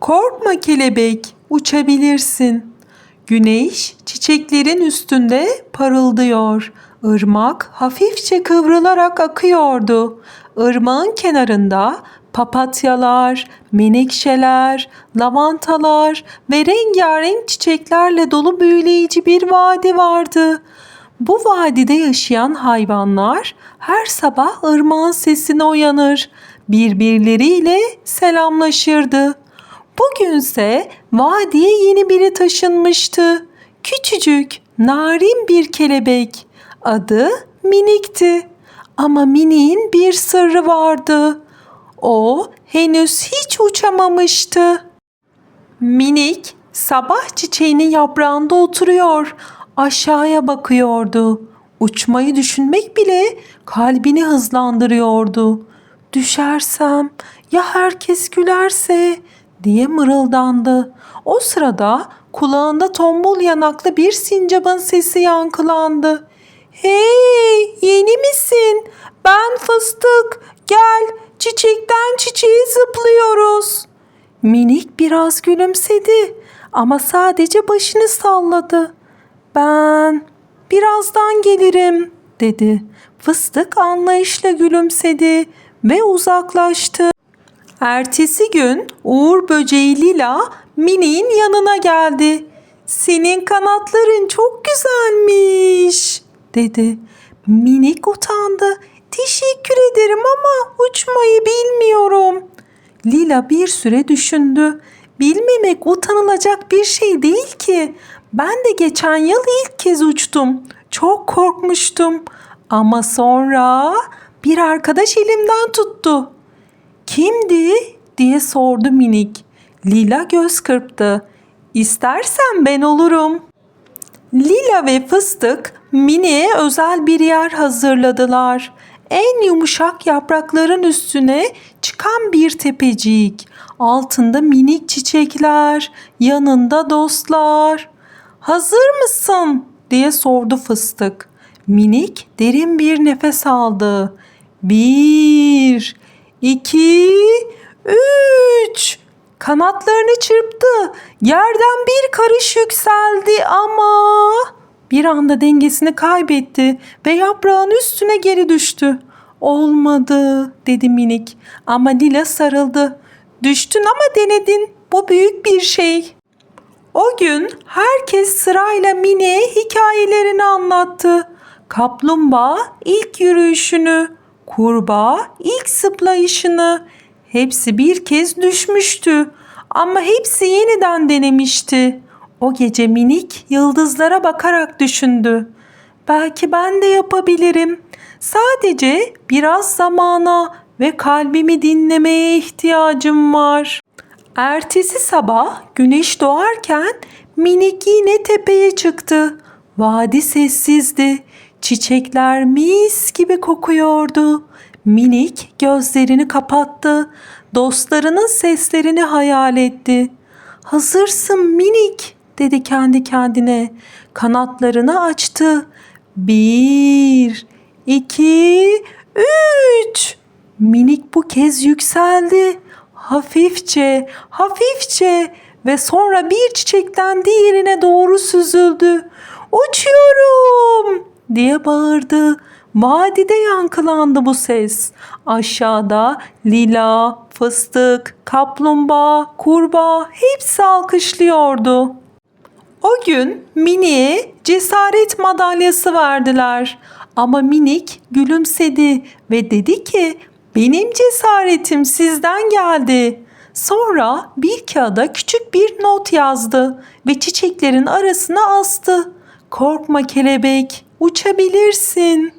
Korkma kelebek, uçabilirsin. Güneş çiçeklerin üstünde parıldıyor. Irmak hafifçe kıvrılarak akıyordu. Irmağın kenarında papatyalar, menekşeler, lavantalar ve rengarenk çiçeklerle dolu büyüleyici bir vadi vardı. Bu vadide yaşayan hayvanlar her sabah ırmağın sesine uyanır, birbirleriyle selamlaşırdı. Bugünse vadiye yeni biri taşınmıştı. Küçücük, narin bir kelebek. Adı Minik'ti. Ama Minik'in bir sırrı vardı. O henüz hiç uçamamıştı. Minik sabah çiçeğinin yaprağında oturuyor. Aşağıya bakıyordu. Uçmayı düşünmek bile kalbini hızlandırıyordu. Düşersem ya herkes gülerse diye mırıldandı. O sırada kulağında tombul yanaklı bir sincapın sesi yankılandı. Hey yeni misin? Ben fıstık. Gel çiçekten çiçeğe zıplıyoruz. Minik biraz gülümsedi ama sadece başını salladı. Ben birazdan gelirim dedi. Fıstık anlayışla gülümsedi ve uzaklaştı. Ertesi gün Uğur böceği Lila Mini'nin yanına geldi. Senin kanatların çok güzelmiş dedi. Minik utandı. Teşekkür ederim ama uçmayı bilmiyorum. Lila bir süre düşündü. Bilmemek utanılacak bir şey değil ki. Ben de geçen yıl ilk kez uçtum. Çok korkmuştum. Ama sonra bir arkadaş elimden tuttu. Kimdi diye sordu minik. Lila göz kırptı. İstersen ben olurum. Lila ve Fıstık Mini'ye özel bir yer hazırladılar. En yumuşak yaprakların üstüne çıkan bir tepecik. Altında minik çiçekler, yanında dostlar. Hazır mısın? diye sordu Fıstık. Minik derin bir nefes aldı. Bir, iki, üç. Kanatlarını çırptı. Yerden bir karış yükseldi ama bir anda dengesini kaybetti ve yaprağın üstüne geri düştü. Olmadı dedi minik ama Lila sarıldı. Düştün ama denedin. Bu büyük bir şey. O gün herkes sırayla Mini'ye hikayelerini anlattı. Kaplumbağa ilk yürüyüşünü, kurbağa ilk zıplayışını. Hepsi bir kez düşmüştü ama hepsi yeniden denemişti. O gece minik yıldızlara bakarak düşündü. Belki ben de yapabilirim. Sadece biraz zamana ve kalbimi dinlemeye ihtiyacım var. Ertesi sabah güneş doğarken minik yine tepeye çıktı. Vadi sessizdi. Çiçekler mis gibi kokuyordu. Minik gözlerini kapattı. Dostlarının seslerini hayal etti. Hazırsın minik dedi kendi kendine. Kanatlarını açtı. Bir, iki, üç. Minik bu kez yükseldi. Hafifçe, hafifçe ve sonra bir çiçekten diğerine doğru süzüldü. Uçuyorum diye bağırdı. Vadide yankılandı bu ses. Aşağıda lila, fıstık, kaplumbağa, kurbağa hepsi alkışlıyordu. O gün Mini'ye cesaret madalyası verdiler. Ama Minik gülümsedi ve dedi ki benim cesaretim sizden geldi. Sonra bir kağıda küçük bir not yazdı ve çiçeklerin arasına astı. Korkma kelebek, uçabilirsin.